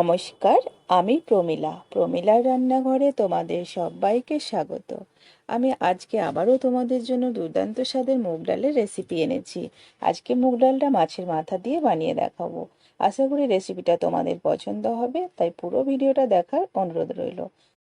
নমস্কার, আমি প্রমীলা। প্রমীলার রান্নাঘরে তোমাদের সবাইকে স্বাগত। আমি আজকে আবারও তোমাদের জন্য দুর্দান্ত স্বাদের মুগ ডালের রেসিপি এনেছি। আজকে মুগ ডালটা মাছের মাথা দিয়ে বানিয়ে দেখাবো। আশা করি রেসিপিটা তোমাদের পছন্দ হবে, তাই পুরো ভিডিওটা দেখার অনুরোধ রইল।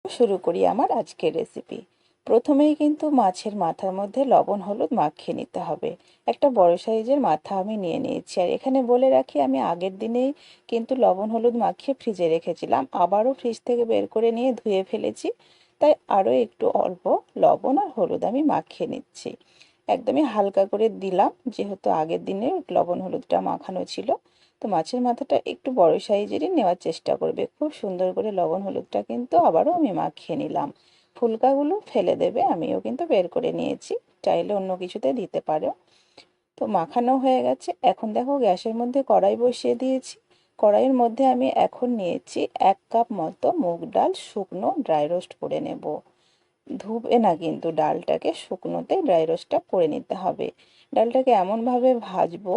শুরু করি আমার আজকের রেসিপি প্রথমেই কিন্তু মাছের মাথার মধ্যে লবণ, হলুদ মাখিয়ে নিতে হবে। একটা বড় সাইজের মাথা আমি নিয়ে নিয়েছি। আর এখানে বলে রাখি, আমি আগের দিনেই কিন্তু লবণ, হলুদ মাখিয়ে ফ্রিজে রেখেছিলাম। আবারও ফ্রিজ থেকে বের করে নিয়ে ধুয়ে ফেলেছি। তাই আরও একটু অল্প লবণ আর হলুদ আমি মাখিয়ে নিচ্ছি। একদমই হালকা করে দিলাম, যেহেতু আগের দিনে লবণ, হলুদটা মাখানো ছিল। তো মাছের মাথাটা একটু বড় সাইজেরই নেওয়ার চেষ্টা করবে। খুব সুন্দর করে লবণ, হলুদটা কিন্তু আবারও আমি মাখিয়ে নিলাম। ফুলকাগুলো ফেলে দেবে, আমিও কিন্তু বের করে নিয়েছি। চাইলে অন্য কিছুতে দিতে পারো। তো মাখানো হয়ে গেছে। এখন দেখো গ্যাসের মধ্যে কড়াই বসিয়ে দিয়েছি। কড়াইয়ের মধ্যে আমি এখন নিয়েছি এক কাপ মতো মুগ ডাল শুকনো ড্রাই রোস্ট করে নেব। ধুবে না কিন্তু ডালটাকে, শুকনোতে ড্রাই রোস্টটা করে নিতে হবে। ডালটাকে এমনভাবে ভাজবো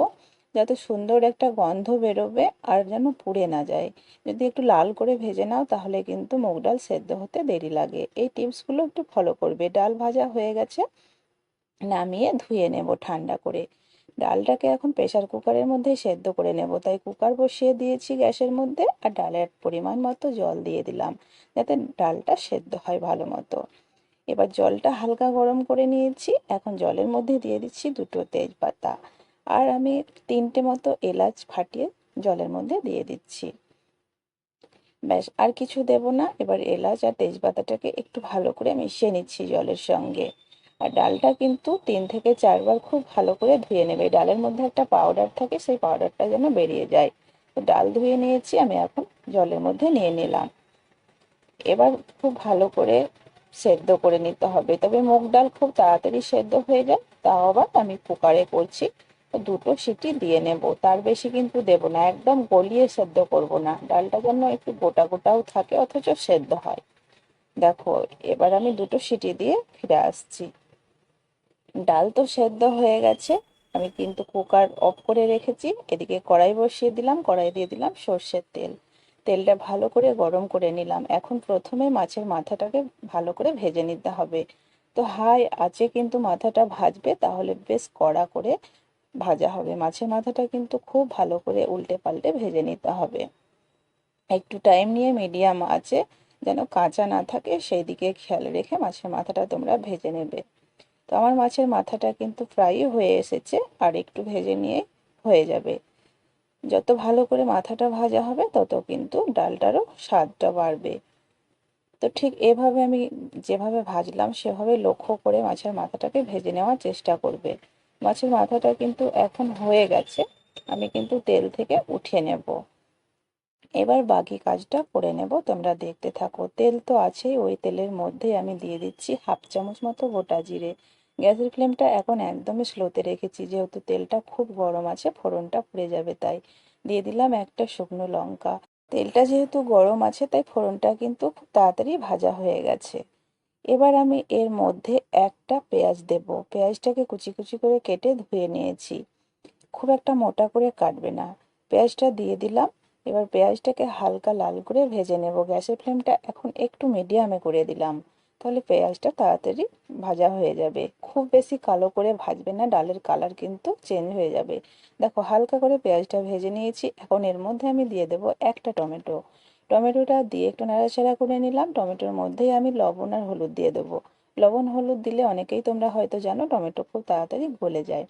যাতে সুন্দর একটা গন্ধ বেরোবে আর যেন পুড়ে না যায়। যদি একটু লাল করে ভেজে নাও তাহলে কিন্তু মুগ ডাল সেদ্ধ হতে দেরি লাগে। এই টিপসগুলো একটু ফলো করবে। ডাল ভাজা হয়ে গেছে, নামিয়ে ধুয়ে নেব ঠান্ডা করে। ডালটাকে এখন প্রেশার কুকারের মধ্যে সেদ্ধ করে নেব। তাই কুকার বসিয়ে দিয়েছি গ্যাসের মধ্যে আর ডালের পরিমাণ মতো জল দিয়ে দিলাম যাতে ডালটা সেদ্ধ হয় ভালো মতো। এবার জলটা হালকা গরম করে নিয়েছি। এখন জলের মধ্যে দিয়ে দিচ্ছি দুটো তেজপাতা। আর আমি তিনটে মতো এলাচ ফাটিয়ে জলের মধ্যে দিয়ে দিচ্ছি। ব্যাস, আর কিছু দেব না। এবার এলাচ আর তেজপাতাটাকে একটু ভালো করে মিশিয়ে নিচ্ছি জলের সঙ্গে। আর ডালটা কিন্তু তিন থেকে চারবার খুব ভালো করে ধুয়ে নেবে। ডালের মধ্যে একটা পাউডার থাকে, সেই পাউডারটা যেন বেরিয়ে যায়। তো ডাল ধুয়ে নিয়েছি, আমি এখন জলের মধ্যে নিয়ে নিলাম। এবার খুব ভালো করে সেদ্ধ করে নিতে হবে। তবে মুগ ডাল খুব তাড়াতাড়ি সেদ্ধ হয়ে যায়, তাও আবার আমি কুকারে করছি। দুটো সিটি দিয়ে নেব, তার বেশি কিন্তু দেব না, একদম গলিয়ে সেদ্ধ করব না। ডালটা যেন একটু গোটা গোটাও থাকে, অথচ সেদ্ধ হয়। দেখো, এবার আমি দুটো সিটি দিয়ে ফিরে আসছি। ডাল তো সেদ্ধ হয়ে গেছে, আমি কিন্তু কুকার অফ করে রেখেছি। এদিকে কড়াই বসিয়ে দিলাম, কড়াই দিয়ে দিলাম সর্ষের তেল। তেলটা ভালো করে গরম করে নিলাম। এখন প্রথমে মাছের মাথাটাকে ভালো করে ভেজে নিতে হবে। তো হাই আছে কিন্তু মাথাটা ভাজবে, তাহলে বেশ কড়া করে ভাজা হবে। মাছের মাথাটা কিন্তু খুব ভালো করে উল্টে পাল্টে ভেজে নিতে হবে। একটু টাইম নিয়ে মিডিয়াম আছে, যেন কাঁচা না থাকে সেই দিকে খেয়াল রেখে মাছের মাথাটা তোমরা ভেজে নেবে। তো আমার মাছের মাথাটা কিন্তু ফ্রাই হয়ে এসেছে, আর একটু ভেজে নিয়ে হয়ে যাবে। যত ভালো করে মাথাটা ভাজা হবে, তত কিন্তু ডালটারও স্বাদটা বাড়বে। তো ঠিক এভাবে আমি যেভাবে ভাজলাম, সেভাবে লক্ষ্য করে মাছের মাথাটাকে ভেজে নেওয়ার চেষ্টা করবে। মাছের মাথাটা কিন্তু এখন হয়ে গেছে। আমি কিন্তু তেল থেকে উঠিয়ে নেব। এবার বাকি কাজটা করে নেব। তোমরা দেখতে থাকো। তেল তো আছেই। ওই তেলের মধ্যে আমি দিয়ে দিচ্ছি হাফ চামচ মতো গোটা জিরে। গ্যাসের ফ্লেমটা এখন একদমই স্লোতে রেখেছি। যেহেতু তেলটা খুব গরম আছে, ফোড়নটা পুড়ে যাবে তাই। দিয়ে দিলাম একটা শুকনো লঙ্কা। তেলটা যেহেতু গরম আছে, তাই ফোড়নটা কিন্তু খুব তাড়াতাড়ি ভাজা হয়ে গেছে। এবার আমি এর মধ্যে একটা পেঁয়াজ দেব। পেঁয়াজটাকে কুচি কুচি করে কেটে ধুয়ে নিয়েছি। খুব একটা মোটা করে কাটবে না। পেঁয়াজটা দিয়ে দিলাম। এবার পেঁয়াজটাকে হালকা লাল করে ভেজে নেব। গ্যাসের ফ্লেমটা এখন একটু মিডিয়ামে করে দিলাম। তাহলে পেঁয়াজটা তাড়াতাড়ি ভাজা হয়ে যাবে। খুব বেশি কালো করে ভাজবে না, ডালের কালার কিন্তু চেঞ্জ হয়ে যাবে। দেখো, হালকা করে পেঁয়াজটা ভেজে নিয়েছি। এখন এর মধ্যে আমি দিয়ে দেব একটা টমেটো। টমেটোটা দিয়ে একটু নাড়াচাড়া করে নিলাম। টমেটোর মধ্যেই আমি লবণ আর হলুদ দিয়ে দেবো। লবণ, হলুদ দিলে অনেকেই তোমরা হয়তো জানো টমেটো খুব তাড়াতাড়ি গলে যায়।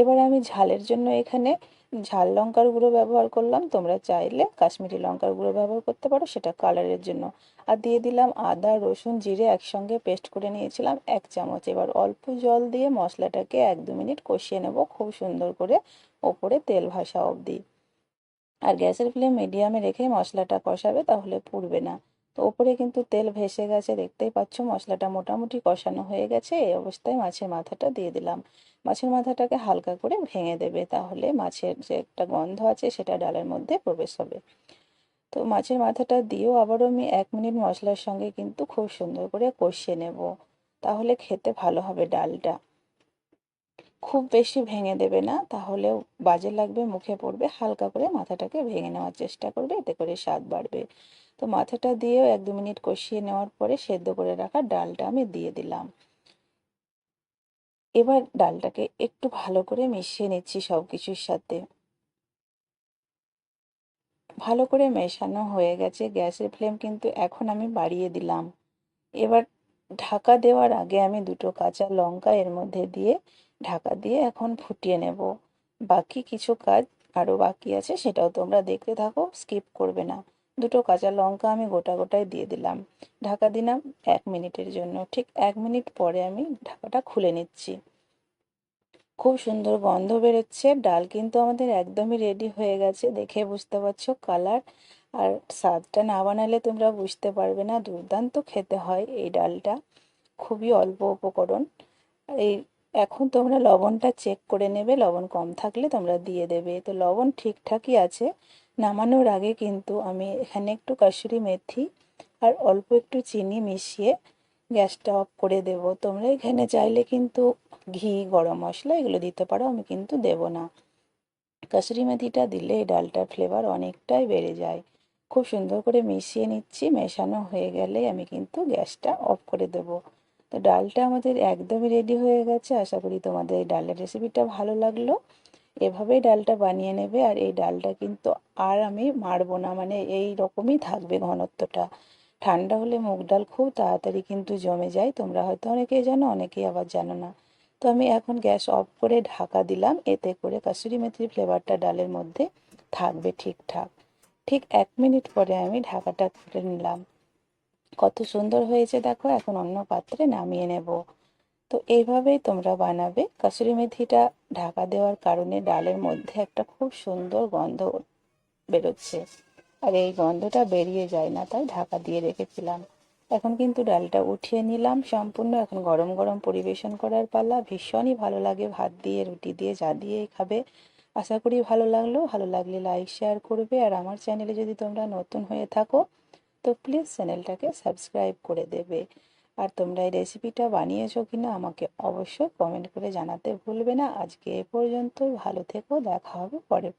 এবার আমি ঝালের জন্য এখানে ঝাল লঙ্কার গুঁড়ো ব্যবহার করলাম। তোমরা চাইলে কাশ্মীরি লঙ্কার গুঁড়ো ব্যবহার করতে পারো, সেটা কালারের জন্য। আর দিয়ে দিলাম আদা, রসুন, জিরে একসঙ্গে পেস্ট করে নিয়েছিলাম এক চামচ। এবার অল্প জল দিয়ে মশলাটাকে এক দু মিনিট কষিয়ে নেব খুব সুন্দর করে ওপরে তেল ভাসা অবধি। আর গ্যাসের ফ্লেম মিডিয়ামে রেখে মশলাটা কষাবে, তাহলে পুড়বে না। তো ওপরে কিন্তু তেল ভেসে গেছে, দেখতেই পাচ্ছ মশলাটা মোটামুটি কষানো হয়ে গেছে, এই অবস্থায় মাছের মাথাটা দিয়ে দিলাম। মাছের মাথাটাকে হালকা করে ভেঙে দেবে, তাহলে মাছের যে একটা গন্ধ আছে সেটা ডালের মধ্যে প্রবেশ হবে। তো মাছের মাথাটা দিয়েও আবারও আমি এক মিনিট মশলার সঙ্গে কিন্তু খুব সুন্দর করে কষিয়ে নেব, তাহলে খেতে ভালো হবে ডালটা। খুব বেশি ভেঙে দেবে না, তাহলেও বাজে লাগবে, মুখে পড়বে, হালকা করে মাথাটাকে ভেঙে নেওয়ার চেষ্টা করবে, এতে করে স্বাদ বাড়বে। তো মাথাটা দিয়েও এক দু মিনিট কষিয়ে নেওয়ার পরে সেদ্ধ করে রাখা ডালটা আমি দিয়ে দিলাম। এবার ডালটাকে একটু ভালো করে মিশিয়ে নিচ্ছি সব কিছুর সাথে। ভালো করে মেশানো হয়ে গেছে, গ্যাসের ফ্লেম কিন্তু এখন আমি বাড়িয়ে দিলাম। এবার ঢাকা দেওয়ার আগে আমি দুটো কাঁচা লঙ্কা এর মধ্যে দিয়ে ঢাকা দিয়ে এখন ফুটিয়ে নেব। বাকি কিছু কাজ আরও বাকি আছে সেটাও তোমরা দেখতে থাকো, স্কিপ করবে না। দুটো কাঁচা লঙ্কা আমি গোটা গোটায় দিয়ে দিলাম। ঢাকা দিলাম এক মিনিটের জন্য। ঠিক এক মিনিট পরে আমি ঢাকাটা খুলে নিচ্ছি। খুব সুন্দর গন্ধ বেরোচ্ছে। ডাল কিন্তু আমাদের একদমই রেডি হয়ে গেছে। দেখে বুঝতে পারছ কালার আর স্বাদটা না বানালে তোমরা বুঝতে পারবে না। দুর্দান্ত খেতে হয় এই ডালটা। খুবই অল্প উপকরণ। এই এখন তোমরা লবণটা চেক করে নেবে, লবণ কম থাকলে তোমরা দিয়ে দেবে। তো লবণ ঠিকঠাকই আছে, নামানোর আগে কিন্তু আমি এখানে একটু কাসুরি মেথি আর অল্প একটু চিনি মিশিয়ে গ্যাসটা অফ করে দেব। তোমরা এখানে চাইলে কিন্তু ঘি, গরম মশলা এগুলো দিতে পারো, আমি কিন্তু দেব না। কাসুরি মেথিটা দিলে এই ডালটার ফ্লেভার অনেকটাই বেড়ে যায়। খুব সুন্দর করে মিশিয়ে নিচ্ছি, মেশানো হয়ে গেলে আমি কিন্তু গ্যাসটা অফ করে দেব। তো ডালটা আমাদের একদমই রেডি হয়ে গেছে। আশা করি তোমাদের এই ডালের রেসিপিটা ভালো লাগল। এভাবেই ডালটা বানিয়ে নেবে আর এই ডালটা কিন্তু আর আমি মারবো না মানে এই রকমই থাকবে ঘনত্বটা। ঠান্ডা হলে মুগ ডাল খুব তাড়াতাড়ি কিন্তু জমে যায়। তোমরা হয়তো অনেকেই জানো, অনেকেই আবার জানো না। তো আমি এখন গ্যাস অফ করে ঢাকা দিলাম। এতে করে কাসুরি মেথির ফ্লেভারটা ডালের মধ্যে থাকবে ঠিকঠাক। ঠিক এক মিনিট পরে আমি ঢাকাটা খুলে নিলাম। কত সুন্দর হয়েছে দেখো, এখন অন্য পাত্রে নামিয়ে নেব। তো এইভাবেই তোমরা বানাবে। কাসুরি মেথিটা ঢাকা দেওয়ার কারণে ডালের মধ্যে একটা খুব সুন্দর গন্ধ বেরোচ্ছে। আর এই গন্ধটা বেরিয়ে যায় না, তাই ঢাকা দিয়ে রেখেছিলাম। এখন কিন্তু ডালটা উঠিয়ে নিলাম সম্পূর্ণ। এখন গরম গরম পরিবেশন করার পালা। ভীষণই ভালো লাগে। ভাত দিয়ে, রুটি দিয়ে যা দিয়েই খাবে। আশা করি ভালো লাগল। ভালো লাগলে লাইক, শেয়ার করবে। আর আমার চ্যানেলে যদি তোমরা নতুন হয়ে থাকো তো প্লিজ চ্যানেলটাকে সাবস্ক্রাইব করে দেবে। আর তোমরা এই রেসিপিটা বানিয়েছো কিনা আমাকে অবশ্যই কমেন্ট করে জানাতে ভুলবে না। আজকে এ পর্যন্ত ভালো থেকো। দেখা হবে পরে পরে